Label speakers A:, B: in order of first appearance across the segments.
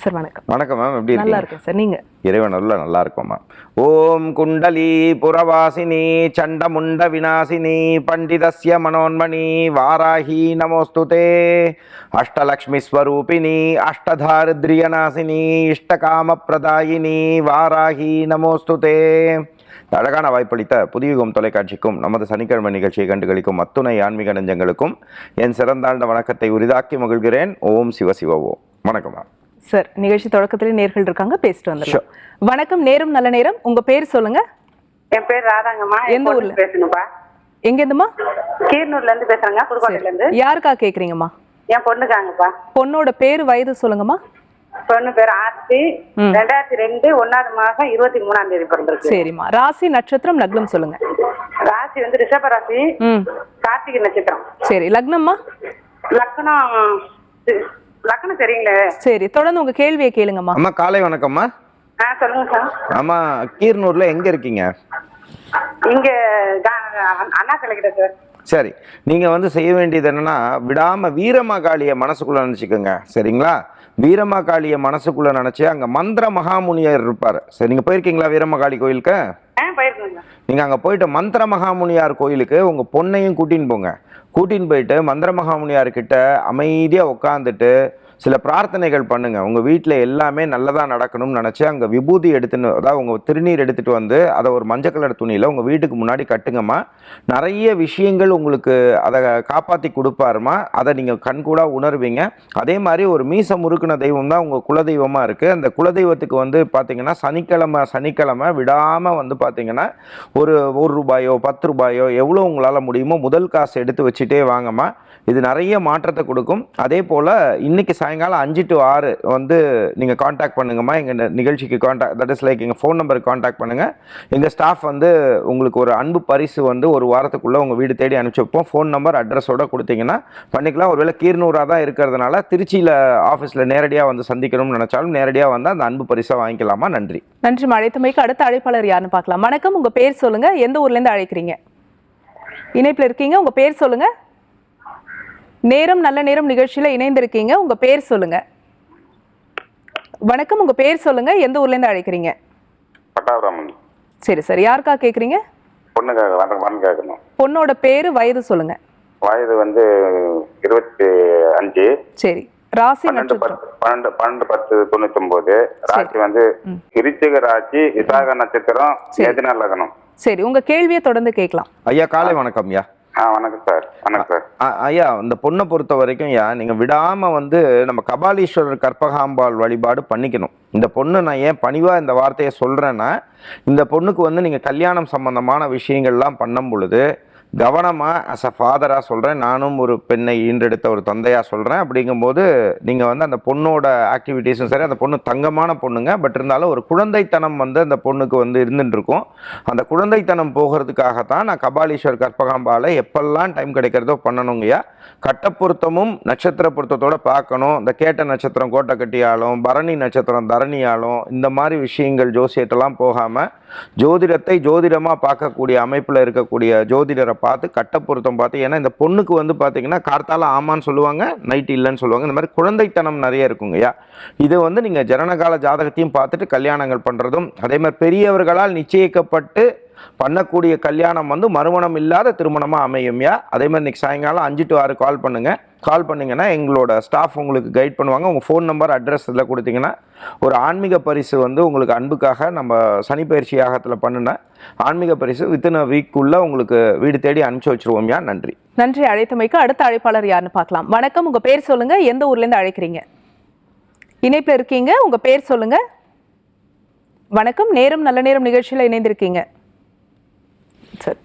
A: Sir வணக்கம்.
B: வணக்கம் ma'am எப்படி
A: நல்லா இருக்கேன் சார் நீங்க?
B: இறைவன் நல்லா நல்லா இருக்கும் மேம். ஓம் குண்டலி புரவாசினி சண்டமுண்ட விநாசினி பண்டிதஸ்ய மனோன்மணி வாராகி நமோஸ்துதே. அஷ்டலக்ஷ்மி ஸ்வரூபிணி அஷ்டதாரித்ரியநாசினி இஷ்டகாம பிரதாயினி வாராகி நமோஸ்துதே. அழகான வாய்ப்பளித்த புதியுகம் தொலைக்காட்சிக்கும் நமது சனிக்கிழமை நிகழ்ச்சியை கண்டுகளிக்கும் அத்துணை ஆன்மீக நெஞ்சங்களுக்கும் என் சிறந்தாண்ட வணக்கத்தை உரிதாக்கி மகிழ்கிறேன். ஓம் சிவ சிவ ஓம் வணக்கம் மேம்.
A: சார் நிகழ்ச்சி தொடக்கத்திலே நேர்கள் இருக்காங்க பேசிட்டு வந்துடலாம். வணக்கம் நேரம் நல்ல நேரம். உங்க பேர் சொல்லுங்க.
C: என் பேர் ராதாங்கம்மா.
A: எந்த ஊர்ல?
C: ஊர்ல? பேசணும்பா
A: எங்க இருந்துமா
C: கீரனூர்ல இருந்து பேசுறேங்க புதுக்கோட்டையில இருந்து
A: யாருக்கா கேக்குறீங்கம்மா?
C: என் பொண்ணுக்காங்கப்பா.
A: பொண்ணோட பேரு வயது சொல்லுங்கம்மா.
C: பொண்ணு பேர் ஆர்த்தி. ரெண்டாயிரத்தி ரெண்டு ஒன்னாவது மாசம் இருபத்தி மூணாம் தேதி பிறந்திருக்கு.
A: சரிம்மா. ராசி நட்சத்திரம் லக்னம் சொல்லுங்க.
C: ராசி வந்து ரிஷப ராசி
A: ம்.
C: கார்த்திகை நட்சத்திரம்.
A: சரி லக்னம்மா?
C: லக்னம் லக்னம் சரிங்களே?
A: சரி தொடர்ந்து உங்க கேள்வியை கேளுங்கம்மா.
B: அம்மா காலை வணக்கம்மா.
C: ஆ சொல்லுங்க சார்.
B: ஆமா கீரனூர்ல எங்க இருக்கீங்க?
C: இங்க அண்ணா கிட்ட சார்.
B: சரி நீங்க வந்து செய்ய வேண்டியது என்னன்னா விடாம வீரமாகாளிய மனசுக்குள்ள நினைச்சுக்கோங்க. சரிங்களா? வீரமாகாளிய மனசுக்குள்ள நினைச்சு அங்க மந்திர மகாமுனியர் இருப்பாரு. சரி நீங்க போயிருக்கீங்களா வீரமகாளி கோயிலுக்கு?
C: ஆ
B: நீங்கள் அங்கே போயிட்டு மந்திர மகாமுனியார் கோயிலுக்கு உங்கள் பொண்ணையும் கூட்டின்னு போங்க. கூட்டின்னு போயிட்டு மந்திர மகாமுனியார் அமைதியாக உட்காந்துட்டு சில பிரார்த்தனைகள் பண்ணுங்கள் உங்கள் வீட்டில் எல்லாமே நல்லதாக நடக்கணும்னு நினச்சி அங்கே விபூதி எடுத்துன்னு அதாவது உங்கள் திருநீர் எடுத்துகிட்டு வந்து அதை ஒரு மஞ்சள் கலர் துணியில் உங்கள் வீட்டுக்கு முன்னாடி கட்டுங்கம்மா. நிறைய விஷயங்கள் உங்களுக்கு அதை காப்பாற்றி கொடுப்பாருமா. அதை நீங்கள் கண்கூடாக உணர்வீங்க. அதே மாதிரி ஒரு மீச முறுக்குன தெய்வம் தான் உங்கள் குலதெய்வமாக இருக்குது அந்த குலதெய்வத்துக்கு வந்து பார்த்திங்கன்னா சனிக்கிழமை சனிக்கிழமை விடாமல் வந்து பார்த்திங்கன்னா ஒரு ஒரு ரூபாயோ பத்து ரூபாயோ எவ்வளோ உங்களால் முடியுமோ முதல் காசு எடுத்து வச்சுட்டே வாங்கம்மா. இது நிறைய மாற்றத்தை கொடுக்கும். அதே போல் இன்னைக்கு சாயங்காலம் அஞ்சு டு ஆறு வந்து நீங்கள் காண்டாக்ட் பண்ணுங்கம்மா. எங்கள் நிகழ்ச்சிக்கு காண்டாக்ட் தட் இஸ் லைக் எங்கள் ஃபோன் நம்பருக்கு காண்டாக்ட் பண்ணுங்கள் எங்கள் ஸ்டாஃப் வந்து உங்களுக்கு ஒரு அன்பு பரிசு வந்து ஒரு வாரத்துக்குள்ளே உங்கள் வீடு தேடி அனுப்பிச்சி வைப்போம். ஃபோன் நம்பர் அட்ரஸோட கொடுத்தீங்கன்னா பண்ணிக்கலாம். ஒருவேளை கீர்னூராக தான் இருக்கிறதுனால திருச்சியில் ஆஃபீஸில் நேரடியாக வந்து சந்திக்கணும்னு நினச்சாலும் நேரடியாக வந்து அந்த அன்பு பரிசாக வாங்கிக்கலாமா? நன்றி.
A: நன்றி அழைத்தமைக்கு அடுத்த அழைப்பாளர் யாருன்னு பார்க்கலாம். வணக்கம். உங்கள் பேர் சொல்லுங்கள் எந்த ஊர்லேருந்து அழைக்கிறீங்க? இணைப்பில் இருக்கீங்க. உங்கள் பேர் சொல்லுங்கள் நேரம் நல்ல நேரம் நிகழ்ச்சியில இணைந்திருக்கீங்க. உங்க பேர் சொல்லுங்க. வணக்கம் உங்க பேர் சொல்லுங்க. எந்த ஊர்ல இருந்து அழைக்கிறீங்க?
D: பட்டாபிராமன்.
A: சரி சரி. யாருக்கா கேக்குறீங்க
D: பொண்ணுக்காக
A: பொண்ணோட பேரு வயது சொல்லுங்க.
D: வயது வந்து இருபத்தி அஞ்சு.
A: சரி. ராசி
D: பன்னெண்டு பன்னெண்டு பன்னெண்டு பத்து தொண்ணூத்தி ஒன்பது ராசி வந்து கிருத்திக ராசி விசாக நட்சத்திரம்
A: சரி.
D: எதினா லக்னம்.
A: சரி. உங்க கேள்வியை தொடர்ந்து கேட்கலாம்.
B: ஐயா காலை வணக்கம் ஐயா.
D: வணக்கம் சார் வணக்கம் சார்.
B: ஐயா இந்த பொண்ணை பொறுத்த வரைக்கும் ஐயா நீங்க விடாம வந்து நம்ம கபாலீஸ்வரர் கற்பகாம்பாள் வழிபாடு பண்ணிக்கணும். இந்த பொண்ணு நான் ஏன் பணிவா இந்த வார்த்தையை சொல்றேன்னா இந்த பொண்ணுக்கு வந்து நீங்க கல்யாணம் சம்பந்தமான விஷயங்கள்லாம் பண்ணும் பொழுது கவனமாக அஸ் அ ஃபாதராக சொல்கிறேன் நானும் ஒரு பெண்ணை ஈன்றெடுத்த ஒரு தந்தையாக சொல்கிறேன் அப்படிங்கும்போது நீங்கள் வந்து அந்த பொண்ணோட ஆக்டிவிட்டீஸும் சரி அந்த பொண்ணு தங்கமான பொண்ணுங்க. பட் இருந்தாலும் ஒரு குழந்தைத்தனம் வந்து அந்த பொண்ணுக்கு வந்து இருந்துட்டுருக்கும். அந்த குழந்தைத்தனம் போகிறதுக்காகத்தான் நான் கபாலீஸ்வர் கற்பகாம்பாலை எப்பெல்லாம் டைம் கிடைக்கிறதோ பண்ணணுங்கய்யா கட்டப்பொருத்தமும் நட்சத்திர பொருத்தத்தோட பார்க்கணும். இந்த கேட்ட நட்சத்திரம் கோட்டை கட்டியாலும் பரணி நட்சத்திரம் தரணியாலும் இந்த மாதிரி விஷயங்கள் ஜோசியத்தெல்லாம் போகாமல் ஜோதிடத்தை ஜோதிடமாக பார்க்கக்கூடிய அமைப்பில் இருக்கக்கூடிய ஜோதிடரை பார்த்து கட்டப்பொருத்தம் பார்த்து ஏன்னா இந்த பொண்ணுக்கு வந்து பார்த்தீங்கன்னா கார்த்தால ஆமான்னு சொல்லுவாங்க நைட் இல்லைன்னு சொல்லுவாங்க. இந்த மாதிரி குழந்தைத்தனம் நிறைய இருக்குங்கய்யா இது வந்து நீங்கள் ஜனனகால ஜாதகத்தையும் பார்த்துட்டு கல்யாணங்கள் பண்ணுறதும் அதே மாதிரி பெரியவர்களால் நிச்சயிக்கப்பட்டு பண்ணக்கூடிய கல்யாணம் வந்து மறுமணம் இல்லாத திருமணமாக அமையும்யா அதே மாதிரி இன்றைக்கி சாயங்காலம் அஞ்சு டு ஆறு கால் பண்ணுங்கள் கால் பண்ணிங்கன்னா எங்களோட ஸ்டாஃப் உங்களுக்கு கைட் பண்ணுவாங்க. உங்கள் ஃபோன் நம்பர் அட்ரஸ் இதில் கொடுத்தீங்கன்னா ஒரு ஆன்மீக பரிசு வந்து உங்களுக்கு அன்புக்காக நம்ம சனி பயிற்சி யாகத்தில் பண்ணின ஆன்மீக பரிசு வித்தின் அ வீக்குள்ளே உங்களுக்கு வீடு தேடி அனுப்பிச்சி வச்சிருவோம்யா நன்றி.
A: நன்றி அழைத்தமைக்கு அடுத்த அழைப்பாளர் யாருன்னு பார்க்கலாம். வணக்கம் உங்கள் பேர் சொல்லுங்கள் எந்த ஊர்லேருந்து அழைக்கிறீங்க? இணைப்பில் இருக்கீங்க உங்கள் பேர் சொல்லுங்கள் வணக்கம் நேரம் நல்ல நேரம் நிகழ்ச்சியில் இணைந்திருக்கீங்க. சரி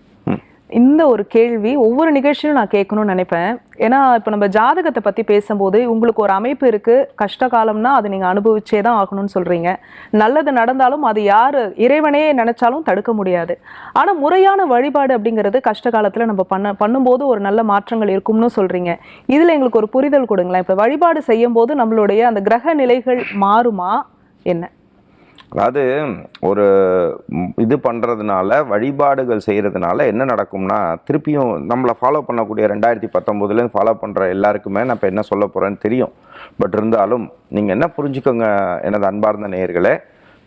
A: இந்த ஒரு கேள்வி ஒவ்வொரு நிகழ்ச்சியும் நான் கேட்கணும்னு நினைப்பேன். ஏன்னா இப்போ நம்ம ஜாதகத்தை பற்றி பேசும்போது உங்களுக்கு ஒரு அமைப்பு இருக்குது கஷ்ட காலம்னா அதை நீங்கள் அனுபவிச்சே தான் ஆகணும்னு சொல்கிறீங்க நல்லது நடந்தாலும் அது யார்? இறைவனே நினச்சாலும் தடுக்க முடியாது. ஆனால் முறையான வழிபாடு அப்படிங்கிறது கஷ்ட காலத்தில் நம்ம பண்ண பண்ணும்போது ஒரு நல்ல மாற்றங்கள் இருக்கும்னு சொல்கிறீங்க இதில் எங்களுக்கு ஒரு புரிதல் கொடுங்களேன். இப்போ வழிபாடு செய்யும்போது நம்மளுடைய அந்த கிரக நிலைகள் மாறுமா? என்ன?
B: அதாவது ஒரு இது பண்ணுறதுனால வழிபாடுகள் செய்கிறதுனால என்ன நடக்கும்னா திருப்பியும் நம்மளை ஃபாலோ பண்ணக்கூடிய ரெண்டாயிரத்தி பத்தொம்போதுலேருந்து ஃபாலோ பண்ணுற எல்லாருக்குமே நான் இப்போ என்ன சொல்ல போகிறேன்னு தெரியும். பட் இருந்தாலும் நீங்கள் என்ன புரிஞ்சுக்கோங்க எனது அன்பார்ந்த நேயர்களே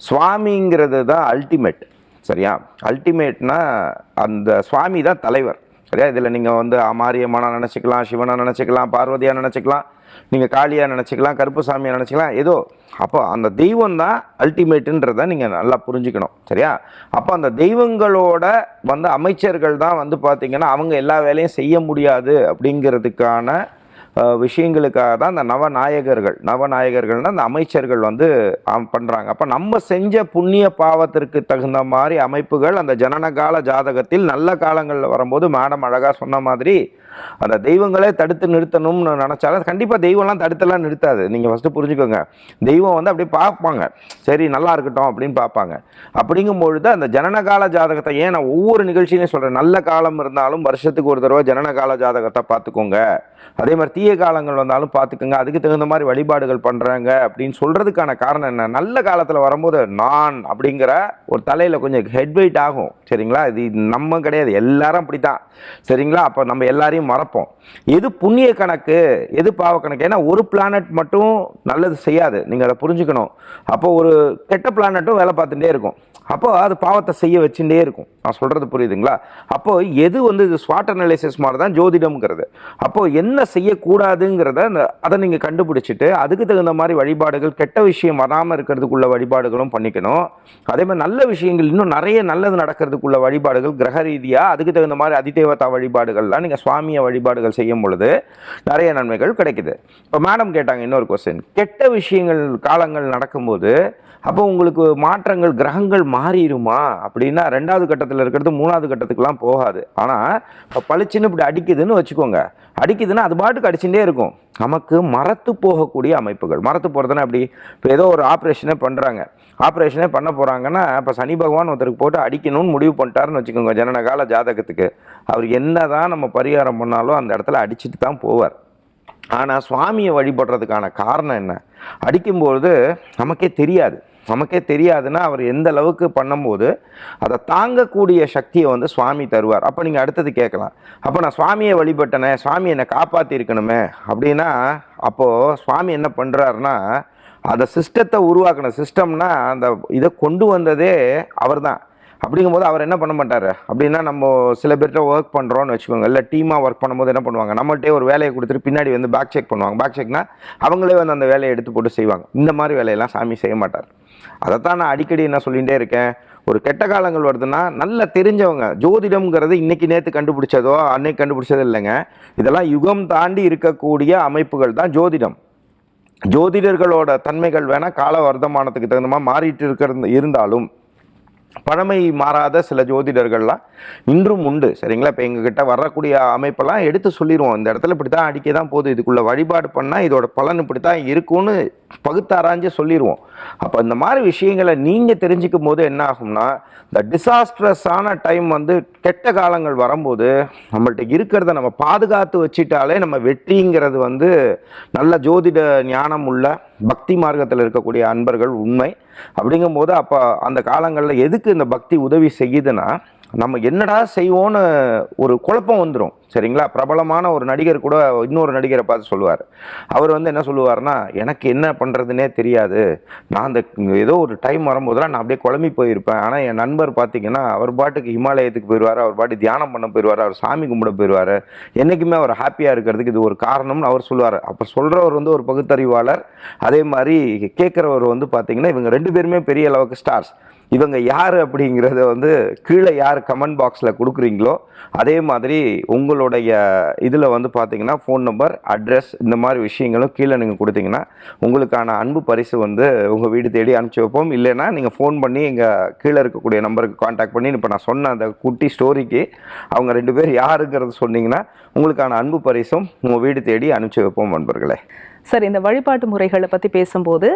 B: சுவாமிங்கிறது தான் அல்டிமேட் சரியா? அல்டிமேட்னா அந்த சுவாமி தான் தலைவர் சரியா? இதில் நீங்கள் வந்து மாரியம்மனா நினச்சிக்கலாம் சிவனாக நினச்சிக்கலாம் பார்வதியாக நினச்சிக்கலாம் நீங்கள் காளியாக நினச்சிக்கலாம் கருப்புசாமியாக நினச்சிக்கலாம் ஏதோ. அப்போ அந்த தெய்வம் தான் அல்டிமேட்டுன்றதை நீங்கள் நல்லா புரிஞ்சுக்கணும் சரியா? அப்போ அந்த தெய்வங்களோட வந்து அமைச்சர்கள் தான் வந்து பார்த்திங்கன்னா அவங்க எல்லா வேலையும் செய்ய முடியாது அப்படிங்கிறதுக்கான விஷயங்களுக்காக தான் அந்த நவநாயகர்கள் நவநாயகர்கள்னா அந்த அமைச்சர்கள் வந்து பண்ணுறாங்க அப்போ நம்ம செஞ்ச புண்ணிய பாவத்திற்கு தகுந்த மாதிரி அமைப்புகள் அந்த ஜனனகால ஜாதகத்தில் நல்ல காலங்களில் வரும்போது மேடம் அழகாக சொன்ன மாதிரி அந்த தெய்வங்களே தடுத்து நிறுத்தணும்னு நினச்சாலும் கண்டிப்பாக தெய்வம்லாம் தடுத்தெல்லாம் நிறுத்தாது. நீங்கள் ஃபஸ்ட்டு புரிஞ்சுக்கோங்க. தெய்வம் வந்து அப்படியே பார்ப்பாங்க. சரி நல்லா இருக்கட்டும் அப்படின்னு பார்ப்பாங்க. அப்படிங்கும் பொழுது அந்த ஜனனகால ஜாதகத்தை ஏன் நான் ஒவ்வொரு நிகழ்ச்சியிலையும் சொல்கிறேன் நல்ல காலம் இருந்தாலும் வருஷத்துக்கு ஒரு தடவை ஜனனகால ஜாதகத்தை பார்த்துக்கோங்க. அதே மாதிரி தீய காலங்கள் வந்தாலும் பார்த்துக்கோங்க. அதுக்கு தகுந்த மாதிரி வழிபாடுகள் பண்ணுறாங்க அப்படின்னு சொல்கிறதுக்கான காரணம் என்ன? நல்ல காலத்தில் வரும்போது நான் அப்படிங்கிற ஒரு தலையில் கொஞ்சம் ஹெட் வெயிட் ஆகும். சரிங்களா? இது நம்ம கிடையாது. எல்லாரும் அப்படி தான் சரிங்களா? அப்போ நம்ம எல்லாரையும் மறப்போம். எது புண்ணிய கணக்கு எது பாவ கணக்கு? ஏன்னா ஒரு பிளானட் மட்டும் நல்லது செய்யாது. நீங்கள் அதை புரிஞ்சுக்கணும். அப்போ ஒரு கெட்ட பிளானட்டும் வேலை பார்த்துட்டே இருக்கும். அப்போ அது பாவத்தை செய்ய வச்சுட்டே இருக்கும். நான் சொல்கிறது புரியுதுங்களா? அப்போது எது வந்து இது ஸ்வாட் அனலைசிஸ் மாதிரி தான் ஜோதிடம்ங்கிறது. அப்போது என்ன செய்யக்கூடாதுங்கிறத அந்த அதை நீங்கள் கண்டுபிடிச்சிட்டு அதுக்கு தகுந்த மாதிரி வழிபாடுகள் கெட்ட விஷயம் வராமல் இருக்கிறதுக்குள்ள வழிபாடுகளும் பண்ணிக்கணும். அதே மாதிரி நல்ல விஷயங்கள் இன்னும் நிறைய நல்லது நடக்கிறதுக்குள்ள வழிபாடுகள் கிரக ரீதியாக அதுக்கு தகுந்த மாதிரி அதிதேவதா வழிபாடுகள்லாம் நீங்கள் சுவாமியை வழிபாடுகள் செய்யும் பொழுது நிறைய நன்மைகள் கிடைக்குது. இப்போ மேடம் கேட்டாங்க இன்னொரு கொஸ்டின் கெட்ட விஷயங்கள் காலங்கள் நடக்கும்போது அப்போ உங்களுக்கு மாற்றங்கள் கிரகங்கள் மாறிடுமா? அப்படின்னா ரெண்டாவது கட்டத்தில் இருக்கிறது மூணாவது கட்டத்துக்குலாம் போகாது. ஆனால் இப்போ பளிச்சுன்னு இப்படி அடிக்குதுன்னு வச்சுக்கோங்க. அடிக்குதுன்னா அது பாட்டுக்கு அடிச்சுட்டே இருக்கும். நமக்கு மரத்து போகக்கூடிய அமைப்புகள். மரத்து போகிறதுனா அப்படி இப்போ ஏதோ ஒரு ஆப்ரேஷனே பண்ணுறாங்க ஆப்ரேஷனே பண்ண போகிறாங்கன்னா இப்போ சனி பகவான் ஒருத்தருக்கு போட்டு அடிக்கணும்னு முடிவு பண்ணிட்டாருன்னு வச்சுக்கோங்க ஜனனகால ஜாதகத்துக்கு. அவர் என்ன தான் நம்ம பரிகாரம் பண்ணாலும் அந்த இடத்துல அடிச்சுட்டு தான் போவார். ஆனால் சுவாமியை வழிபடுறதுக்கான காரணம் என்ன? அடிக்கும்போது நமக்கே தெரியாது. நமக்கே தெரியாதுன்னா அவர் எந்த அளவுக்கு பண்ணும்போது அதை தாங்கக்கூடிய சக்தியை வந்து சுவாமி தருவார். அப்போ நீங்கள் அடுத்தது கேட்கலாம். அப்போ நான் சுவாமியை வழிபட்டனே சுவாமி என்னை காப்பாற்றிருக்கணுமே அப்படின்னா அப்போது சுவாமி என்ன பண்ணுறாருன்னா அந்த சிஸ்டத்தை உருவாக்கின சிஸ்டம்னா அந்த இதை கொண்டு வந்ததே அவர் தான் அப்படிங்கும்போது அவர் என்ன பண்ண மாட்டார்? அப்படின்னா நம்ம சில பேர்கிட்ட ஒர்க் பண்ணுறோம்னு வச்சுக்கோங்க. இல்லை டீமாக ஒர்க் பண்ணும்போது என்ன பண்ணுவாங்க? நம்மள்ட்டே ஒரு வேலையை கொடுத்துட்டு பின்னாடி வந்து பேக் செக் பண்ணுவாங்க. பேக் செக்னா அவங்களே வந்து அந்த வேலையை எடுத்து போட்டு செய்வாங்க. இந்த மாதிரி வேலையெல்லாம் சாமி செய்ய மாட்டார். அதைத்தான் நான் அடிக்கடி என்ன சொல்லிகிட்டே இருக்கேன். ஒரு கெட்ட காலங்கள் வருதுன்னா நல்லா தெரிஞ்சவங்க ஜோதிடம்ங்கிறது இன்னைக்கு நேற்று கண்டுபிடிச்சதோ அன்னைக்கு கண்டுபிடிச்சதோ இல்லைங்க. இதெல்லாம் யுகம் தாண்டி இருக்கக்கூடிய அமைப்புகள் தான் ஜோதிடம். ஜோதிடர்களோட தன்மைகள் வேணால் கால வர்த்தமானத்துக்கு தகுந்த மாதிரி மாறிட்டு இருக்கிறது இருந்தாலும் பழமை மாறாத சில ஜோதிடர்கள்லாம் இன்றும் உண்டு. சரிங்களா? இப்போ எங்ககிட்ட வரக்கூடிய அமைப்பெல்லாம் எடுத்து சொல்லிடுவோம் இந்த இடத்துல இப்படி தான் அடிக்க தான் போகுது. இதுக்குள்ளே வழிபாடு பண்ணால் இதோட பலன் இப்படி தான் இருக்கும்னு பகுத்தாராய்ஞ்சு சொல்லிடுவோம் அப்போ இந்த மாதிரி விஷயங்களை நீங்கள் தெரிஞ்சுக்கும் போது என்ன ஆகும்னா இந்த டிசாஸ்ட்ரஸான டைம் வந்து கெட்ட காலங்கள் வரும்போது நம்மள்ட்ட இருக்கிறத நம்ம பாதுகாத்து வச்சிட்டாலே நம்ம வெற்றிங்கிறது வந்து நல்ல ஜோதிட ஞானம் உள்ள பக்தி மார்க்கத்தில் இருக்கக்கூடிய அன்பர்கள் உண்மை. அப்படிங்கும்போது அப்போ அந்த காலங்களில் எதுக்கு இந்த பக்தி உதவி செய்யுதுன்னா நம்ம என்னடா செய்வோன்னு ஒரு குழப்பம் வந்துடும் சரிங்களா? பிரபலமான ஒரு நடிகர் கூட இன்னொரு நடிகரை பார்த்து சொல்லுவார். அவர் வந்து என்ன சொல்லுவார்னா எனக்கு என்ன பண்ணுறதுனே தெரியாது. நான் அந்த ஏதோ ஒரு டைம் வரும்போதெல்லாம் நான் அப்படியே குழம்பி போயிருப்பேன். ஆனால் என் நண்பர் பார்த்தீங்கன்னா அவர் பாட்டுக்கு ஹிமாலயத்துக்கு போயிடுவார் அவர் பாட்டு தியானம் பண்ண போயிடுவார் அவர் சாமி கும்பிட போயிடுவார் என்றைக்குமே அவர் ஹாப்பியாக இருக்கிறதுக்கு இது ஒரு காரணம்னு அவர் சொல்லுவார். அப்போ சொல்கிறவர் வந்து ஒரு பகுத்தறிவாளர். அதே மாதிரி கேட்குறவர் வந்து பார்த்தீங்கன்னா இவங்க ரெண்டு பேருமே பெரிய அளவுக்கு ஸ்டார்ஸ் இவங்க யார் அப்படிங்கிறத வந்து கீழே யார் கமெண்ட் பாக்ஸில் கொடுக்குறீங்களோ அதே மாதிரி உங்களுடைய இதில் வந்து பார்த்தீங்கன்னா ஃபோன் நம்பர் அட்ரஸ் இந்த மாதிரி விஷயங்களும் கீழே நீங்கள் கொடுத்தீங்கன்னா உங்களுக்கான அன்பு பரிசு வந்து உங்கள் வீடு தேடி அனுப்பிச்சி வைப்போம். இல்லைன்னா நீங்கள் ஃபோன் பண்ணி எங்கள் கீழே இருக்கக்கூடிய நம்பருக்கு காண்டாக்ட் பண்ணி இப்போ நான் சொன்ன அந்த குட்டி ஸ்டோரிக்கு அவங்க ரெண்டு பேர் யாருங்கிறது சொன்னீங்கன்னா உங்களுக்கான அன்பு பரிசும் உங்கள் வீடு தேடி அனுப்பிச்சி வைப்போம் நண்பர்களே.
A: சார் இந்த வழிபாட்டு முறைகளை பற்றி பேசும்போது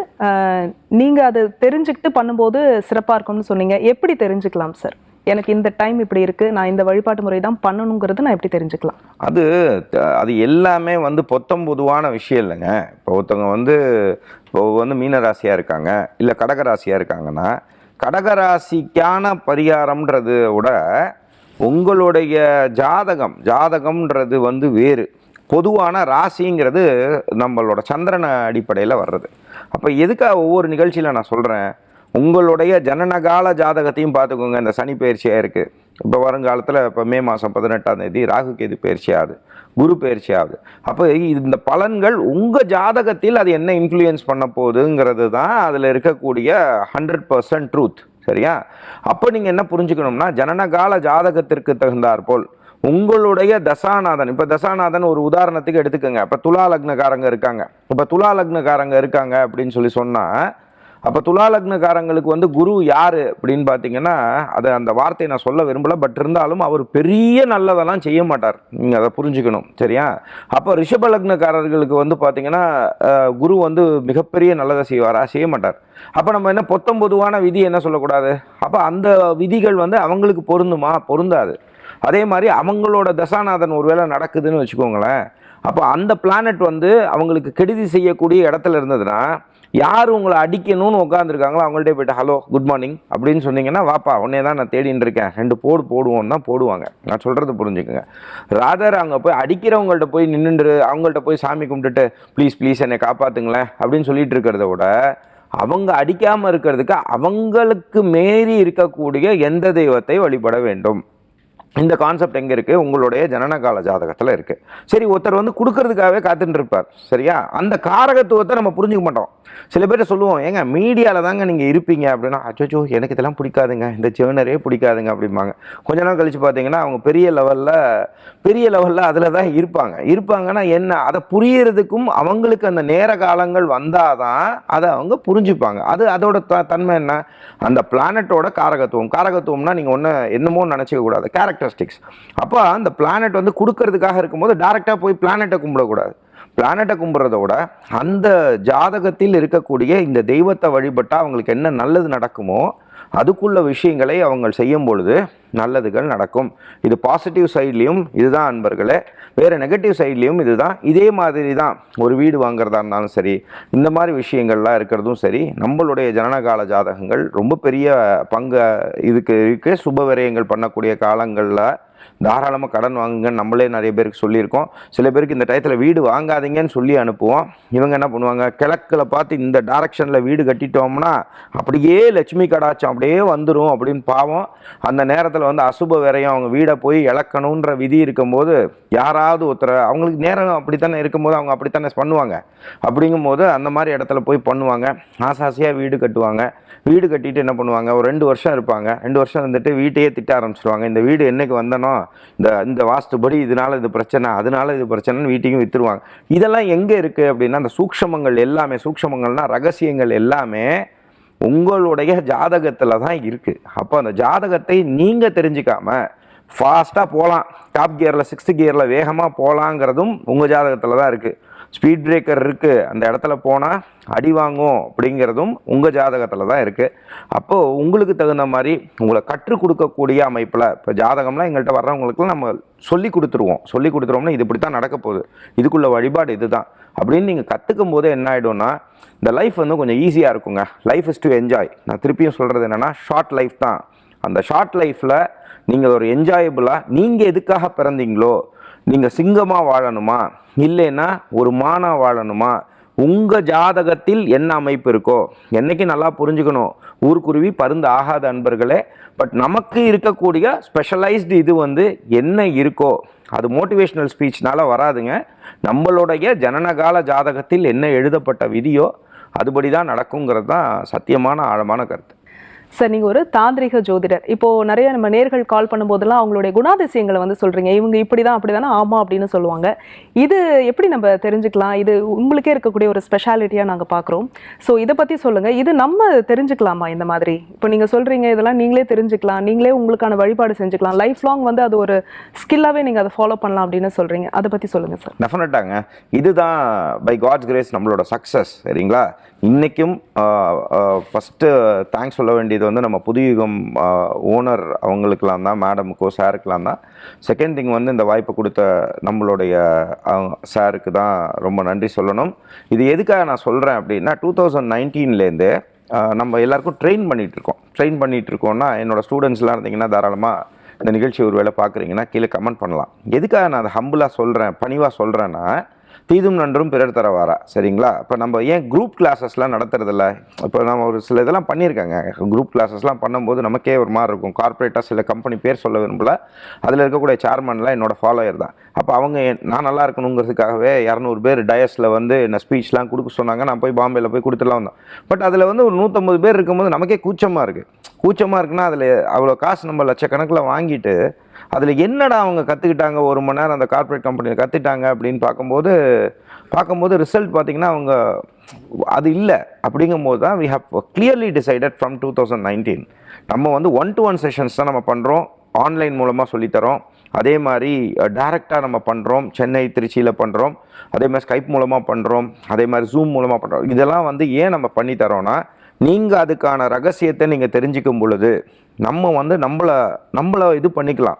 A: நீங்கள் அதை தெரிஞ்சுக்கிட்டு பண்ணும்போது சிறப்பாக இருக்கும்னு சொன்னீங்க. எப்படி தெரிஞ்சுக்கலாம் சார் எனக்கு இந்த டைம் இப்படி இருக்குது நான் இந்த வழிபாட்டு முறை தான் பண்ணணுங்கிறது நான் எப்படி தெரிஞ்சுக்கலாம்?
B: அது அது எல்லாமே வந்து பொத்தம் பொதுவான விஷயம் இல்லைங்க. இப்போ ஒருத்தவங்க வந்து இப்போ வந்து மீனராசியாக இருக்காங்க இல்லை கடகராசியாக இருக்காங்கன்னா கடகராசிக்கான பரிகாரம்ன்றத விட உங்களுடைய ஜாதகம் ஜாதகம்ன்றது வந்து வேறு. பொதுவான ராசிங்கிறது நம்மளோட சந்திரனை அடிப்படையில் வர்றது. அப்போ எதுக்காக ஒவ்வொரு நிகழ்ச்சியில் நான் சொல்கிறேன் உங்களுடைய ஜனனகால ஜாதகத்தையும் பார்த்துக்கோங்க. இந்த சனி பயிற்சியாக இருக்குது இப்போ வருங்காலத்தில் இப்போ மே மாதம் பதினெட்டாம் தேதி ராகு கேது பயிற்சி ஆகுது குரு பயிற்சி ஆகுது அப்போ இந்த பலன்கள் உங்கள் ஜாதகத்தில் அது என்ன இன்ஃப்ளூயன்ஸ் பண்ண போகுதுங்கிறது தான் அதில் இருக்கக்கூடிய ஹண்ட்ரட் பர்சன்ட் ட்ரூத் சரியா? அப்போ நீங்கள் என்ன புரிஞ்சுக்கணும்னா ஜனனகால ஜாதகத்திற்கு தகுந்தாற்போல் உங்களுடைய தசாநாதன் இப்போ தசாநாதன் ஒரு உதாரணத்துக்கு எடுத்துக்கோங்க. இப்போ துலா லக்னக்காரங்க இருக்காங்க. இப்போ துலா லக்னக்காரங்க இருக்காங்க அப்படின்னு சொல்லி சொன்னால் அப்போ துலா லக்னக்காரங்களுக்கு வந்து குரு யார் அப்படின்னு பார்த்தீங்கன்னா அதை அந்த வார்த்தையை நான் சொல்ல விரும்பலை. பட் இருந்தாலும் அவர் பெரிய நல்லதெல்லாம் செய்ய மாட்டார். நீங்கள் அதை புரிஞ்சுக்கணும். சரியா? அப்போ ரிஷப லக்னக்காரர்களுக்கு வந்து பார்த்தீங்கன்னா குரு வந்து மிகப்பெரிய நல்லதை செய்வாரா? செய்ய மாட்டார். அப்போ நம்ம என்ன பொத்தம் பொதுவான விதி என்ன சொல்லக்கூடாது? அப்போ அந்த விதிகள் வந்து அவங்களுக்கு பொருந்துமா? பொருந்தாது. அதே மாதிரி அவங்களோட தசாநாதன் ஒருவேளை நடக்குதுன்னு வச்சுக்கோங்களேன். அப்போ அந்த பிளானட் வந்து அவங்களுக்கு கெடுதி செய்யக்கூடிய இடத்துல இருந்ததுன்னா யார் உங்களை அடிக்கணும்னு உட்காந்துருக்காங்களோ அவங்கள்ட்ட போயிட்டு ஹலோ குட் மார்னிங் அப்படின்னு சொன்னீங்கன்னா வாப்பா உன்னே தான் நான் தேடின்னு இருக்கேன். ரெண்டு போடு போடுவோம் தான் போடுவாங்க. நான் சொல்கிறது புரிஞ்சுக்கோங்க. ராதர் அங்கே போய் அடிக்கிறவங்கள்ட்ட போய் நின்றுண்டு அவங்கள்ட்ட போய் சாமி கும்பிட்டுட்டு ப்ளீஸ் ப்ளீஸ் என்னை காப்பாற்றுங்களேன் அப்படின்னு சொல்லிட்டு இருக்கிறத விட அவங்க அடிக்காமல் இருக்கிறதுக்கு அவங்களுக்கு மேறி இருக்கக்கூடிய எந்த தெய்வத்தை வழிபட வேண்டும்? இந்த கான்செப்ட் எங்கே இருக்குது உங்களுடைய ஜனனகால ஜாதகத்தில் இருக்குது சரி ஒருத்தர் வந்து கொடுக்கறதுக்காகவே காத்துட்டுருப்பார் சரியா? அந்த காரகத்துவத்தை நம்ம புரிஞ்சுக்க மாட்டோம். சில பேர் சொல்லுவோம் ஏங்க மீடியாவில் தாங்க நீங்கள் இருப்பீங்க அப்படின்னா அச்சோச்சோ எனக்கு இதெல்லாம் பிடிக்காதுங்க. இந்த ஜேர்னரே பிடிக்காதுங்க அப்படிம்பாங்க. கொஞ்ச நாள் கழித்து பார்த்தீங்கன்னா அவங்க பெரிய லெவலில் பெரிய லெவலில் அதில் தான் இருப்பாங்க. இருப்பாங்கன்னா என்ன? அதை புரியறதுக்கும் அவங்களுக்கு அந்த நேர காலங்கள் வந்தால் தான் அதை அவங்க புரிஞ்சுப்பாங்க. அது அதோட த தன்மை என்ன? அந்த பிளானட்டோட காரகத்துவம். காரகத்துவம்னா நீங்கள் ஒன்று என்னமோ நினச்சிக்க கூடாது. கேரக்டரிஸ்டிக்ஸ் அப்போ அந்த பிளானட் வந்து கொடுக்கறதுக்காக இருக்கும்போது டேரெக்டாக போய் பிளானட்டை கும்பிடக்கூடாது. பிளானட்டை கும்பிட்றத விட அந்த ஜாதகத்தில் இருக்கக்கூடிய இந்த தெய்வத்தை வழிபட்டால் அவங்களுக்கு என்ன நல்லது நடக்குமோ அதுக்குள்ள விஷயங்களை அவங்க செய்யும் பொழுது நல்லதுகள் நடக்கும். இது பாசிட்டிவ் சைட்லேயும் இதுதான் அன்பர்களே. வேறு நெகட்டிவ் சைட்லேயும் இதுதான். இதே மாதிரி தான் ஒரு வீடு வாங்குறதா இருந்தாலும் சரி இந்த மாதிரி விஷயங்கள்லாம் இருக்கிறதும் சரி நம்மளுடைய ஜனனகால ஜாதகங்கள் ரொம்ப பெரிய பங்கு இதுக்கு இருக்குது சுப விரயங்கள் பண்ணக்கூடிய காலங்களில் தாராளமாக கடன் வாங்குங்கன்னு நம்மளே நிறைய பேருக்கு சொல்லியிருக்கோம். சில பேருக்கு இந்த டயத்தில் வீடு வாங்காதீங்கன்னு சொல்லி அனுப்புவோம். இவங்க என்ன பண்ணுவாங்க? கிழக்கில் பார்த்து இந்த டைரக்ஷனில் வீடு கட்டிட்டோம்னா அப்படியே லட்சுமி கடாச்சம் அப்படியே வந்துடும் அப்படின்னு பாவம். அந்த நேரத்தில் வந்து அசுப விரயம் அவங்க வீடை போய் இழக்கணுன்ற விதி இருக்கும்போது யாராவது ஒருத்தர் அவங்களுக்கு நேரம் அப்படித்தானே இருக்கும்போது அவங்க அப்படித்தானே பண்ணுவாங்க. அப்படிங்கும்போது அந்த மாதிரி இடத்துல போய் பண்ணுவாங்க. ஆசாசியாக வீடு கட்டுவாங்க. வீடு கட்டிட்டு என்ன பண்ணுவாங்க? ஒரு ரெண்டு வருஷம் இருப்பாங்க. ரெண்டு வருஷம் இருந்துட்டு வீட்டையே திட்ட ஆரம்பிச்சிருவாங்க. இந்த வீடு என்னைக்கு வந்தனோ இந்த இந்த வாஸ்துபடி இதனால இது பிரச்சனை அதனால இது பிரச்சனைன்னு வீட்டையும் வித்துருவாங்க. இதெல்லாம் எங்கே இருக்குது அப்படின்னா அந்த சூக்ஷமங்கள் எல்லாமே சூக்ஷமங்கள்னால் ரகசியங்கள் எல்லாமே உங்களுடைய ஜாதகத்தில் தான் இருக்குது அப்போ அந்த ஜாதகத்தை நீங்கள் தெரிஞ்சுக்காம ஃபாஸ்ட்டாக போகலாம் டாப் கியரில் சிக்ஸ்த் கியரில் வேகமாக போகலாங்கிறதும் உங்கள் ஜாதகத்தில் தான் இருக்குது ஸ்பீட் பிரேக்கர் இருக்குது அந்த இடத்துல போனால் அடி வாங்கும் அப்படிங்கிறதும் உங்கள் ஜாதகத்தில் தான் இருக்குது அப்போது உங்களுக்கு தகுந்த மாதிரி உங்களை கற்றுக் கொடுக்கக்கூடிய அமைப்பில் இப்போ ஜாதகம்லாம் எங்கள்கிட்ட வர்றவங்களுக்குலாம் நம்ம சொல்லி கொடுத்துருவோம். சொல்லி கொடுத்துருவோம்னா இது இப்படி தான் நடக்க போகுது. இதுக்குள்ள வழிபாடு இதுதான். அப்படின்னு நீங்கள் கற்றுக்கும் போது என்ன ஆகிடும்னா இந்த லைஃப் வந்து கொஞ்சம் ஈஸியாக இருக்குங்க. லைஃப் இஸ் டு என்ஜாய் நான் திருப்பியும் சொல்கிறது என்னென்னா ஷார்ட் லைஃப் தான். அந்த ஷார்ட் லைஃப்பில் நீங்கள் ஒரு என்ஜாயபுளாக நீங்கள் எதுக்காக பிறந்தீங்களோ நீங்கள் சிங்கமாக வாழணுமா? இல்லைன்னா ஒரு மானாக வாழணுமா? உங்கள் ஜாதகத்தில் என்ன அமைப்பு இருக்கோ? என்னைக்கு நல்லா புரிஞ்சுக்கணும். ஊர்க்குருவி பருந்து ஆகாத அன்பர்களே. பட் நமக்கு இருக்கக்கூடிய ஸ்பெஷலைஸ்டு இது வந்து என்ன இருக்கோ? அது மோட்டிவேஷ்னல் ஸ்பீச்னால வராதுங்க. நம்மளுடைய ஜனனகால ஜாதகத்தில் என்ன எழுதப்பட்ட விதியோ அதுபடி தான் நடக்குங்கிறது தான் சத்தியமான ஆழமான கருத்து.
A: சார் நீங்க ஒரு தாந்திரிக ஜோதிடர். இப்போ நிறைய நம்ம நேர்கள் கால் பண்ணும்போதெல்லாம் அவங்களுடைய குணாதிசயங்களை வந்து சொல்றீங்க. இவங்க இப்படிதான் அப்படிதானே ஆமா அப்படின்னு சொல்லுவாங்க. இது எப்படி நம்ம தெரிஞ்சுக்கலாம்? இது உங்களுக்கே இருக்கக்கூடிய ஒரு ஸ்பெஷாலிட்டியா நாங்க பாக்குறோம் ஸோ இதை பத்தி சொல்லுங்க. இது நம்ம தெரிஞ்சுக்கலாமா இந்த மாதிரி? இப்போ நீங்க சொல்றீங்க இதெல்லாம் நீங்களே தெரிஞ்சுக்கலாம். நீங்களே உங்களுக்கான வழிபாடு செஞ்சுக்கலாம். லைஃப் லாங் வந்து அது ஒரு ஸ்கில்லாவே நீங்க அதை ஃபாலோ பண்ணலாம் அப்படின்னு சொல்றீங்க. அதை பத்தி சொல்லுங்க சார்.
B: டெஃபினட்டாங்க இதுதான் பை காட்ஸ் கிரேஸ் நம்மளோட சக்ஸஸ் சரிங்களா? இன்றைக்கும் ஃபஸ்ட்டு தேங்க்ஸ் சொல்ல வேண்டியது வந்து நம்ம புதுயுகம் ஓனர் அவங்களுக்கெல்லாம் தான் மேடமுக்கோ சாருக்கெலாம் தான். செகண்ட் திங் வந்து இந்த வாய்ப்பு கொடுத்த நம்மளுடைய சாருக்கு தான் ரொம்ப நன்றி சொல்லணும். இது எதுக்காக நான் சொல்கிறேன் அப்படின்னா டூ தௌசண்ட் நைன்டீன்லேருந்து நம்ம எல்லாருக்கும் ட்ரெயின் பண்ணிகிட்டு இருக்கோம் ட்ரெயின் பண்ணிகிட்டு என்னோடய என்னோட ஸ்டூடெண்ட்ஸ்லாம் இருந்தீங்கன்னா தாராளமாக இந்த நிகழ்ச்சி ஒரு வேளை பார்க்குறீங்கன்னா கீழே கமெண்ட் பண்ணலாம். எதுக்காக நான் அதை ஹம்புலாக சொல்கிறேன் பணிவாக சொல்கிறேன்னா தீதும் நன்றும் பிறர் தர வாரா சரிங்களா? இப்போ நம்ம ஏன் குரூப் கிளாஸஸ்லாம் நடத்துறதில்ல? இப்போ நம்ம ஒரு சில இதெல்லாம் பண்ணியிருக்காங்க. குரூப் கிளாஸஸ்லாம் பண்ணும்போது நமக்கே ஒரு மாதிரி இருக்கும். கார்ப்பரேட்டாக சில கம்பெனி பேர் சொல்ல விரும்பல. அதில் இருக்கக்கூடிய சேர்மன்லாம் என்னோட ஃபாலோயர் தான். அப்போ அவங்க நான் நல்லா இருக்கணுங்கிறதுக்காகவே இரநூறு பேர் டயஸில் வந்து என்ன ஸ்பீச்லாம் கொடுக்க சொன்னாங்க. நான் போய் பாம்பேயில் போய் கொடுத்துலாம் வந்தேன் பட் அதில் வந்து ஒரு நூற்றம்பது பேர் இருக்கும்போது நமக்கே கூச்சமாக இருக்குது கூச்சமாக இருக்குன்னா அதில் அவ்வளோ காசு நம்ம லட்சக்கணக்கில் வாங்கிட்டு அதில் என்னடா அவங்க கற்றுக்கிட்டாங்க ஒரு மணி நேரம் அந்த கார்ப்பரேட் கம்பெனியில் கற்றுட்டாங்க அப்படின்னு பார்க்கும்போது பார்க்கும்போது ரிசல்ட் பார்த்திங்கன்னா அவங்க அது இல்லை. அப்படிங்கும்போது தான் we have clearly decided from two thousand nineteen நம்ம வந்து ஒன் டு ஒன் செஷன்ஸ் தான் நம்ம பண்ணுறோம் ஆன்லைன் மூலமாக சொல்லித்தரோம். அதே மாதிரி டேரெக்டாக நம்ம பண்ணுறோம் சென்னை திருச்சியில் பண்ணுறோம் அதே மாதிரி ஸ்கைப் மூலமாக பண்ணுறோம் அதே மாதிரி ஜூம் மூலமாக பண்ணுறோம் இதெல்லாம் வந்து ஏன் நம்ம பண்ணி நீங்கள் அதுக்கான ரகசியத்தை நீங்கள் தெரிஞ்சுக்கும் பொழுது நம்ம வந்து நம்மளை நம்மளை இது பண்ணிக்கலாம்.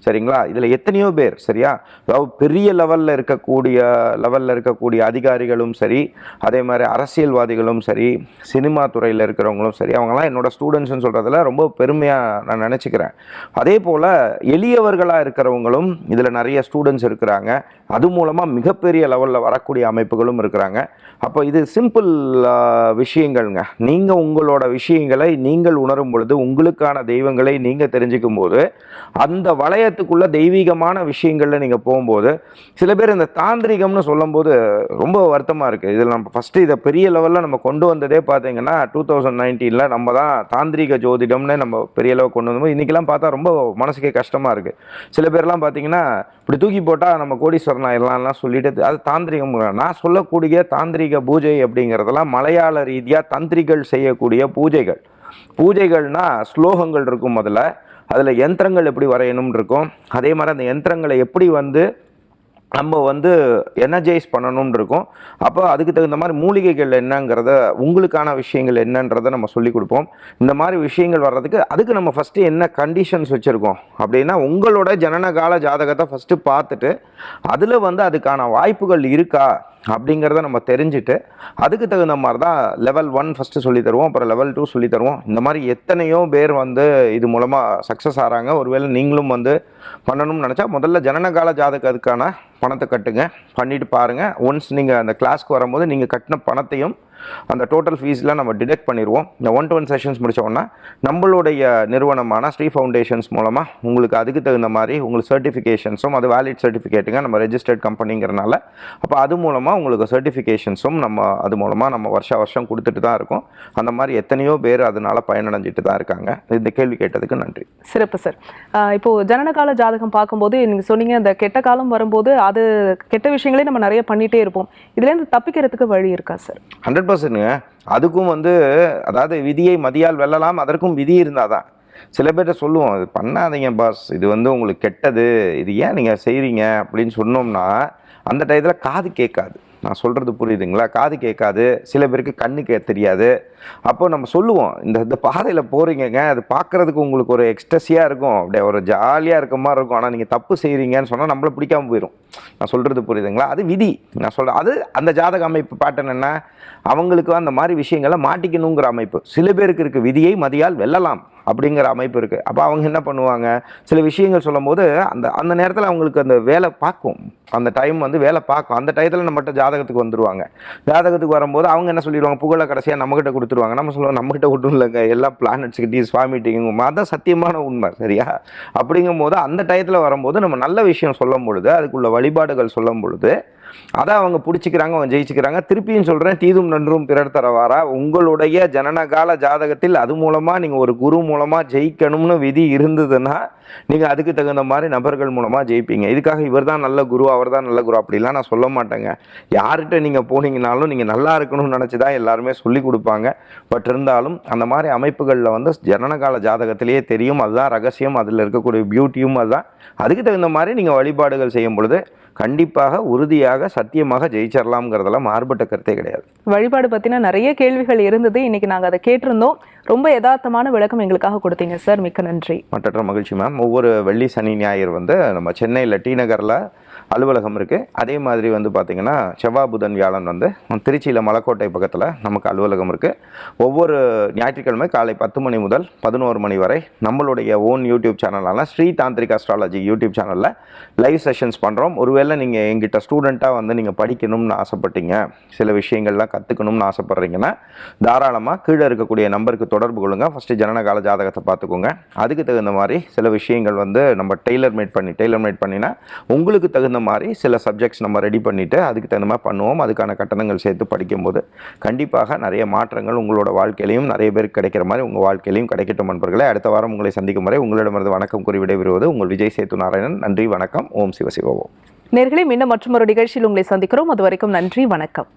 B: சரிங்களா? இதில் எத்தனையோ பேர் சரியா? அதாவது பெரிய லெவலில் இருக்கக்கூடிய லெவலில் இருக்கக்கூடிய அதிகாரிகளும் சரி அதே மாதிரி அரசியல்வாதிகளும் சரி சினிமா துறையில் இருக்கிறவங்களும் சரி அவங்களாம் என்னோட ஸ்டூடெண்ட்ஸ்னு சொல்கிறதுல ரொம்ப பெருமையாக நான் நினச்சிக்கிறேன். அதே போல் எளியவர்களாக இருக்கிறவங்களும் இதில் நிறைய ஸ்டூடெண்ட்ஸ் இருக்கிறாங்க. அது மூலமாக மிகப்பெரிய லெவலில் வரக்கூடிய அமைப்புகளும் இருக்கிறாங்க. அப்போ இது சிம்பிள் விஷயங்கள்ங்க. நீங்கள் உங்களோட விஷயங்களை நீங்கள் உணரும் பொழுது உங்களுக்கான தெய்வங்களை நீங்கள் தெரிஞ்சுக்கும் போது அந்த வளையத்துக்குள்ள தெய்வீகமான விஷயங்களில் நீங்கள் போகும்போது சில பேர் இந்த தாந்திரிகம்னு சொல்லும்போது ரொம்ப வருத்தமாக இருக்குது இதில் நம்ம ஃபஸ்ட்டு இதை பெரிய லெவலில் நம்ம கொண்டு வந்ததே பார்த்தீங்கன்னா டூ தௌசண்ட் நைன்டீனில் நம்ம தான் தாந்திரிக ஜோதிடம்னு நம்ம பெரிய அளவு கொண்டு வந்தோம். இன்றைக்கெல்லாம் பார்த்தா ரொம்ப மனசுக்கே கஷ்டமாக இருக்குது சில பேர்லாம் பார்த்தீங்கன்னா இப்படி தூக்கி போட்டால் நம்ம கோடீஸ்வரன் ஆயிடலாம்லாம் சொல்லிட்டு அது தாந்திரிகம். நான் சொல்லக்கூடிய தாந்திரிக பூஜை அப்படிங்கிறதெல்லாம் மலையாள ரீதியாக தந்திரிகள் செய்யக்கூடிய பூஜைகள். பூஜைகள்னா ஸ்லோகங்கள் இருக்கும் முதல்ல அதில் யந்திரங்கள் எப்படி வரையணும்னு இருக்கும் அதே மாதிரி அந்த யந்திரங்களை எப்படி வந்து நம்ம வந்து எனர்ஜைஸ் பண்ணணும்னு இருக்கும் அப்போ அதுக்கு தகுந்த மாதிரி மூலிகைகள் என்னங்கிறத உங்களுக்கான விஷயங்கள் என்னன்றதை நம்ம சொல்லிக் கொடுப்போம். இந்த மாதிரி விஷயங்கள் வர்றதுக்கு அதுக்கு நம்ம ஃபஸ்ட்டு என்ன கண்டிஷன்ஸ் வச்சுருக்கோம்? அப்படின்னா உங்களோட ஜனனகால ஜாதகத்தை ஃபஸ்ட்டு பார்த்துட்டு அதில் வந்து அதுக்கான வாய்ப்புகள் இருக்கா? அப்படிங்கிறத நம்ம தெரிஞ்சுட்டு அதுக்கு தகுந்த மாதிரி தான் லெவல் ஒன் ஃபஸ்ட்டு சொல்லி தருவோம் அப்புறம் லெவல் டூ சொல்லி தருவோம். இந்த மாதிரி எத்தனையோ பேர் வந்து இது மூலமாக சக்ஸஸ் ஆகிறாங்க ஒருவேளை நீங்களும் வந்து பண்ணணும்னு நினச்சா முதல்ல ஜனனகால ஜாதகம் அதுக்கான பணத்தை கட்டுங்க. பண்ணிவிட்டு பாருங்கள் ஒன்ஸ் நீங்கள் அந்த கிளாஸ்க்கு வரும்போது நீங்கள் கட்டின பணத்தையும் அந்த டோட்டல் ஃபீஸில் நம்ம டிடெக்ட் பண்ணிடுவோம் இந்த ஒன் டு ஒன் செஷன்ஸ் உடனே நம்மளுடைய நிறுவனமான ஸ்ரீ ஃபவுண்டேஷன்ஸ் மூலமாக உங்களுக்கு அதுக்கு தகுந்த மாதிரி உங்களுக்கு சர்டிஃபிகேஷன்ஸும் அது வேலிட் சர்டிஃபிகேட்டுங்க நம்ம ரெஜிஸ்டர்ட் கம்பெனிங்கிறனால அப்போ அது மூலமாக உங்களுக்கு சர்டிஃபிகேஷன்ஸும் நம்ம அது மூலமாக நம்ம வருஷ வருஷம் கொடுத்துட்டு தான் இருக்கோம். அந்த மாதிரி எத்தனையோ பேர் அதனால பயனடைஞ்சிட்டு தான் இருக்காங்க. இந்த கேள்வி கேட்டதுக்கு நன்றி.
A: சிறப்பு சார் ஆஹ் இப்போ ஜனனகால ஜாதகம் பார்க்கும்போது நீங்க சொன்னீங்க இந்த கெட்ட காலம் வரும்போது அது கெட்ட விஷயங்களே நம்ம நிறைய பண்ணிட்டே இருப்போம். இதுல இருந்து தப்பிக்கிறதுக்கு வழி இருக்கா சார்
B: ஹண்ட்ரட் பர்சன்ட்டுங்க. அதுக்கும் வந்து அதாவது விதியை மதியால் வெல்லலாம் அதற்கும் விதி இருந்தால் தான் சில பேர்கிட்ட சொல்லுவோம் இது பண்ணாதீங்க பாஸ். இது வந்து உங்களுக்கு கெட்டது. இது ஏன் நீங்கள் செய்கிறீங்க அப்படின்னு சொன்னோம்னா அந்த டயத்தில் காது கேட்காது. நான் சொல்கிறது புரியுதுங்களா? காது கேட்காது. சில பேருக்கு கண்ணு கே தெரியாது. அப்போ நம்ம சொல்லுவோம் இந்த இந்த பாதையில் போகிறீங்கங்க அது பார்க்குறதுக்கு உங்களுக்கு ஒரு எக்ஸ்ட்ரெஸியாக இருக்கும். அப்படியே ஒரு ஜாலியாக இருக்க மாதிரி இருக்கும். ஆனால் நீங்கள் தப்பு செய்கிறீங்கன்னு சொன்னால் நம்மளை பிடிக்காம போயிடும் நான் சொல்கிறது புரியுதுங்களா? அது விதி. நான் சொல்கிறேன் அது அந்த ஜாதக அமைப்பு பேட்டர்ன் என்ன? அவங்களுக்கு அந்த மாதிரி விஷயங்களை மாட்டிக்கணுங்கிற அமைப்பு. சில பேருக்கு இருக்க விதியை மதியால் வெல்லலாம். அப்படிங்கிற அமைப்பு இருக்குது அப்போ அவங்க என்ன பண்ணுவாங்க? சில விஷயங்கள் சொல்லும்போது அந்த அந்த நேரத்தில் அவங்களுக்கு அந்த வேலை பார்க்கும். அந்த டைம் வந்து வேலை பார்க்கும். அந்த டயத்தில் நம்மகிட்ட ஜாதகத்துக்கு வந்துடுவாங்க ஜாதகத்துக்கு வரும்போது அவங்க என்ன சொல்லிடுவாங்க? புகழை கடைசியாக நம்மகிட்ட கொடுத்துருவாங்க. நம்ம சொல்லுவோம் நம்மகிட்ட கொடுத்தும் இல்லைங்க. எல்லா பிளானட்ஸ் கிட்டேயும் ஸ்வாமிட்டிங்கும் அதான் சத்தியமான உண்மை சரியா? அப்படிங்கும்போது அந்த டயத்தில் வரும்போது நம்ம நல்ல விஷயம் சொல்லும் பொழுது அதுக்குள்ள வழிபாடுகள் சொல்லும் பொழுது அதை அவங்க பிடிச்சிக்கிறாங்க அவங்க ஜெயிச்சுக்கிறாங்க. திருப்பியும் சொல்கிறேன் தீதும் நன்றும் பிறர் தரவாரா? உங்களுடைய ஜனனகால ஜாதகத்தில் அது மூலமாக நீங்கள் ஒரு குரு மூலமாக ஜெயிக்கணும்னு விதி இருந்ததுன்னா நீங்கள் அதுக்கு தகுந்த மாதிரி நபர்கள் மூலமாக ஜெயிப்பீங்க. இதுக்காக இவர் தான் நல்ல குரு அவர் தான் நல்ல குரு அப்படிலாம் நான் சொல்ல மாட்டேங்க. யார்கிட்ட நீங்கள் போனீங்கனாலும் நீங்கள் நல்லா இருக்கணும்னு நினச்சி தான் எல்லாருமே சொல்லி கொடுப்பாங்க. பட் இருந்தாலும் அந்த மாதிரி அமைப்புகளில் வந்து ஜனனகால ஜாதகத்திலேயே தெரியும். அதுதான் ரகசியம். அதில் இருக்கக்கூடிய பியூட்டியும் அதுதான். அதுக்கு தகுந்த மாதிரி நீங்கள் வழிபாடுகள் செய்யும் பொழுது கண்டிப்பாக உறுதியாக சத்தியமாக ஜெயிச்சிடலாம்ங்கிறதெல்லாம் மாறுபட்ட கருத்தே கிடையாது.
A: வழிபாடு பத்தின நிறைய கேள்விகள் இருந்தது. இன்னைக்கு நாங்க அதை கேட்டிருந்தோம். ரொம்ப யதார்த்தமான விளக்கம் எங்களுக்காக கொடுத்தீங்க சார் மிக்க நன்றி.
B: மற்றற்ற மகிழ்ச்சி மேம் ஒவ்வொரு வெள்ளி சனி ஞாயிறு வந்து நம்ம சென்னையில் டி நகரில் அலுவலகம் இருக்குது அதே மாதிரி வந்து பார்த்திங்கன்னா செவ்வாய் புதன் வியாழன் வந்து திருச்சியில் மலக்கோட்டை பக்கத்தில் நமக்கு அலுவலகம் இருக்குது ஒவ்வொரு ஞாயிற்றுக்கிழமை காலை பத்து மணி முதல் பதினோரு மணி வரை நம்மளுடைய ஓன் யூடியூப் சேனலான ஸ்ரீ தாந்திரிக் அஸ்ட்ராலஜி யூடியூப் சேனலில் லைவ் செஷன்ஸ் பண்ணுறோம் ஒருவேளை நீங்கள் எங்கிட்ட ஸ்டூடெண்ட்டாக வந்து நீங்கள் படிக்கணும்னு ஆசைப்பட்டீங்க சில விஷயங்கள்லாம் கற்றுக்கணும்னு ஆசைப்பட்றீங்கன்னா தாராளமாக கீழே இருக்கக்கூடிய நம்பருக்கு தொடர்பு கொள்ளுங்கள் ஃபஸ்ட்டு ஜனனகால ஜாதகத்தை பார்த்துக்கோங்க. அதுக்கு தகுந்த மாதிரி சில விஷயங்கள் வந்து நம்ம டெய்லர் மேட் பண்ணி டெய்லர் மேட் பண்ணினா உங்களுக்கு தகுந்த மாதிரி சில சப்ஜெக்ட்ஸ் நம்ம ரெடி பண்ணிவிட்டு அதுக்கு தகுந்த மாதிரி பண்ணுவோம். அதுக்கான கட்டணங்கள் சேர்த்து படிக்கும்போது கண்டிப்பாக நிறைய மாற்றங்கள் உங்களோட வாழ்க்கையிலையும் நிறைய பேருக்கு கிடைக்கிற மாதிரி உங்கள் வாழ்க்கையிலையும் கிடைக்கட்டும் நண்பர்களே அடுத்த வாரம் உங்களை சந்திக்கும் வரை உங்களிடமிருந்து வணக்கம் கூறி விடைபெறுவது உங்கள் விஜய் சேத்து நாராயணன் நன்றி வணக்கம். ஓம் சிவசிவோம் நேர்களை
A: நேர்களே மீண்டும் மற்றொரு நிகழ்ச்சியில் உங்களை சந்திக்கிறோம். அதுவரைக்கும் நன்றி வணக்கம்.